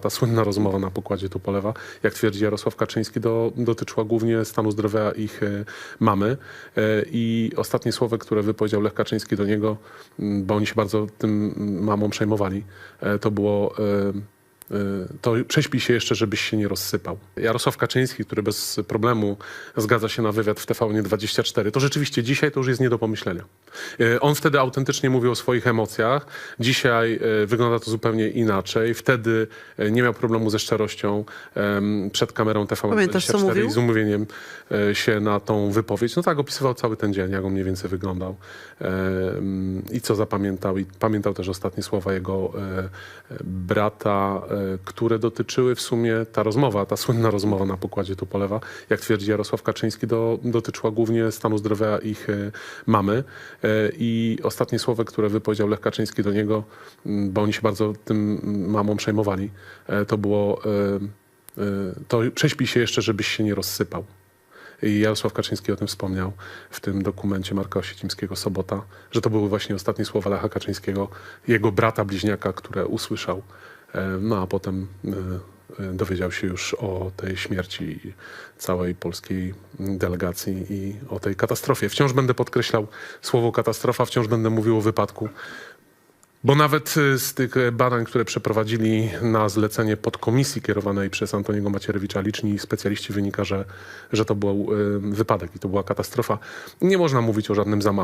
Ta słynna rozmowa na pokładzie Tupolewa, jak twierdzi Jarosław Kaczyński, do, dotyczyła głównie stanu zdrowia ich e, mamy. E, I ostatnie słowo, które wypowiedział Lech Kaczyński do niego, bo oni się bardzo tym mamą przejmowali, e, to było to prześpij się jeszcze, żebyś się nie rozsypał. Jarosław Kaczyński, który bez problemu zgadza się na wywiad w TVN24, to rzeczywiście dzisiaj to już jest nie do pomyślenia. E, On wtedy autentycznie mówił o swoich emocjach. Dzisiaj e, wygląda to zupełnie inaczej. Wtedy nie miał problemu ze szczerością przed kamerą Pamiętasz, co TVN24 mówił? i z umówieniem się na tą wypowiedź. No tak, opisywał cały ten dzień, jak on mniej więcej wyglądał i co zapamiętał. I pamiętał też ostatnie słowa jego e, e, brata, które dotyczyły w sumie, ta rozmowa, ta słynna rozmowa na pokładzie Tupolewa, jak twierdzi Jarosław Kaczyński, do, dotyczyła głównie stanu zdrowia ich e, mamy. E, I ostatnie słowo, które wypowiedział Lech Kaczyński do niego, bo oni się bardzo tym mamą przejmowali, e, to było e, e, to prześpij się jeszcze, żebyś się nie rozsypał. I Jarosław Kaczyński o tym wspomniał w tym dokumencie Marka Osiecimskiego Sobota, że to były właśnie ostatnie słowa Lecha Kaczyńskiego, jego brata bliźniaka, które usłyszał. E, No a potem e, e, dowiedział się już o tej śmierci całej polskiej delegacji i o tej katastrofie. Wciąż będę podkreślał słowo katastrofa, wciąż będę mówił o wypadku. Bo nawet y, z tych e, badań, które przeprowadzili na zlecenie podkomisji kierowanej przez Antoniego Macierewicza liczni specjaliści wynika, że, że to był y, wypadek i to była katastrofa. Nie można mówić o żadnym zamachu.